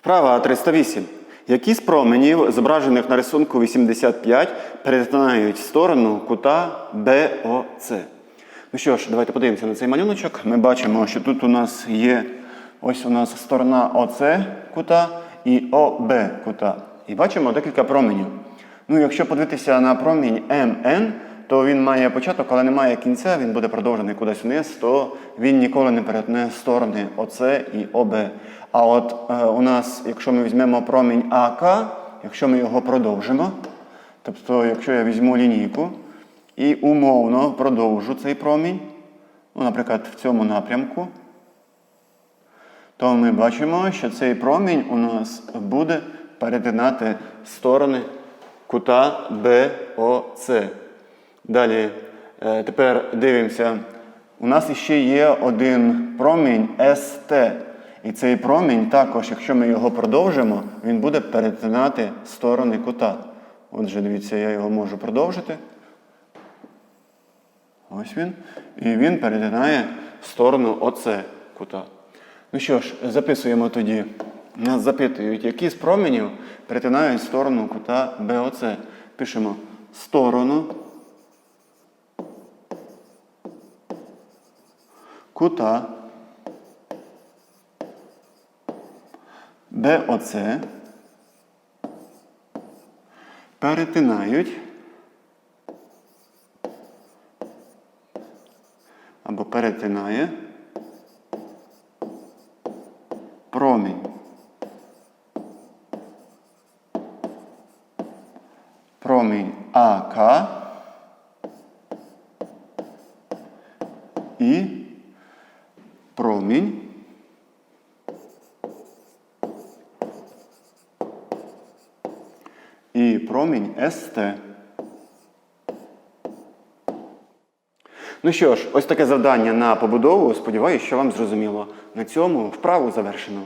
Вправа 308. Які з променів, зображених на рисунку 85, перетинають сторону кута БОЦ? Ну що ж, давайте подивимося на цей малюночок. Ми бачимо, що тут у нас є ось у нас сторона ОЦ кута і ОБ кута. І бачимо декілька променів. Ну, якщо подивитися на промінь МН, то він має початок, але немає кінця, він буде продовжений кудись вниз, то він ніколи не перетне сторони ОЦ і ОБ. А от е, у нас, якщо ми візьмемо промінь АК, якщо ми його продовжимо, тобто, якщо я візьму лінійку і умовно продовжу цей промінь, ну, наприклад, в цьому напрямку, то ми бачимо, що цей промінь у нас буде перетинати сторони кута БОЦ. Далі, е, тепер дивимося. У нас ще є один промінь СТ. І цей промінь також, якщо ми його продовжимо, він буде перетинати сторони кута. Отже, дивіться, я його можу продовжити. Ось він. І він перетинає сторону ОЦ кута. Ну що ж, записуємо тоді. Нас запитують, які з променів перетинають сторону кута БОЦ. Пишемо сторону кута. БОЦ перетинають. Або перетинає. Промінь. Промінь АК і промінь і промінь СТ. Ну що ж, ось таке завдання на побудову. Сподіваюсь, що вам зрозуміло. На цьому вправу завершено.